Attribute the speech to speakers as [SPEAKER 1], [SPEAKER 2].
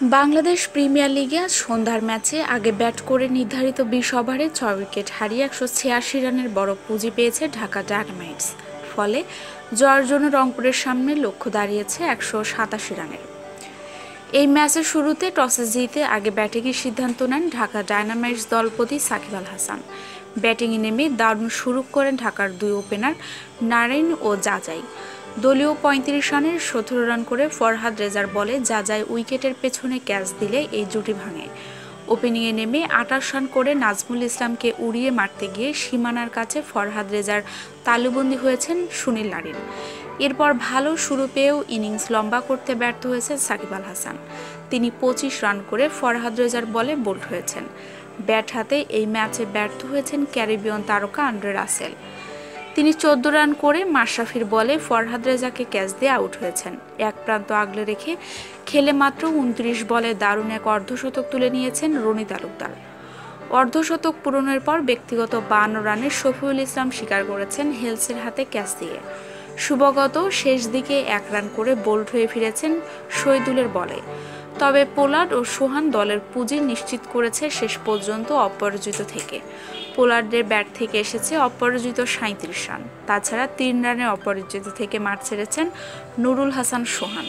[SPEAKER 1] Bangladesh premier লিগে আজ সন্ধ্যার ম্যাচে আগে ব্যাট করে নির্ধারিত বিশ ওভারে ছয় উইকেট হারিয়ে একশো ছিয়াশি রানের বড় পুঁজি পেয়েছে ঢাকা ডায়নামাইটস। ফলে জয়ের জন্য রংপুরের সামনে লক্ষ্য দাঁড়িয়েছে একশো সাতাশি রানের। এই ম্যাচের শুরুতে টসে জিতে আগে ব্যাটিংয়ের সিদ্ধান্ত নেন ঢাকা ডায়নামাইটস দলপতি সাকিব আল হাসান। ব্যাটিংয়ে নেমে দারুণ শুরু করেন ঢাকার দুই ওপেনার নারায়ণ ও জাজাই দলীয় পঁয়ত্রিশ রানের সতেরো রান করে ফরহাদ রেজার বলে যা যায় উইকেটের পেছনে ক্যাচ দিলে এই জুটি ভাঙে। ওপেনিংয়ে নেমে আটাশ রান করে নাজমুল ইসলামকে উড়িয়ে মারতে গিয়ে সীমানার কাছে ফরহাদ রেজার তালুবন্দি হয়েছেন সুনীল নারিন। এরপর ভালো শুরু পেয়েও ইনিংস লম্বা করতে ব্যর্থ হয়েছে সাকিব আল হাসান। তিনি পঁচিশ রান করে ফরহাদ রেজার বলে বোল্ড হয়েছেন। ব্যাট হাতে এই ম্যাচে ব্যর্থ হয়েছেন ক্যারিবিয়ান তারকা আন্ড্রে রাসেল। তিনি চোদ্দ রান করে মাশরাফির বলে ফরহাদ রেজাকে ক্যাচ দিয়ে আউট হয়েছেন। এক প্রান্ত আগলে রেখে খেলে মাত্র উনত্রিশ বলে দারুণ এক অর্ধশতক তুলে নিয়েছেন রনি তালুকদার। অর্ধশতক পূরণের পর ব্যক্তিগত বান্ন রানে শফিউল ইসলাম স্বীকার করেছেন হেলসের হাতে ক্যাচ দিয়ে। শুভগত শেষ দিকে এক রান করে বোল্ড হয়ে ফিরেছেন শহীদুলের বলে। তবে পোলার্ড ও সোহান দলের পুঁজি নিশ্চিত করেছে শেষ পর্যন্ত অপরাজিত থেকে। পোলার্ডের ব্যাট থেকে এসেছে অপরাজিত সাঁত্রিশ রান। তাছাড়া তিন রানে অপরাজিত থেকে মাঠ ছেড়েছেন নুরুল হাসান সোহান।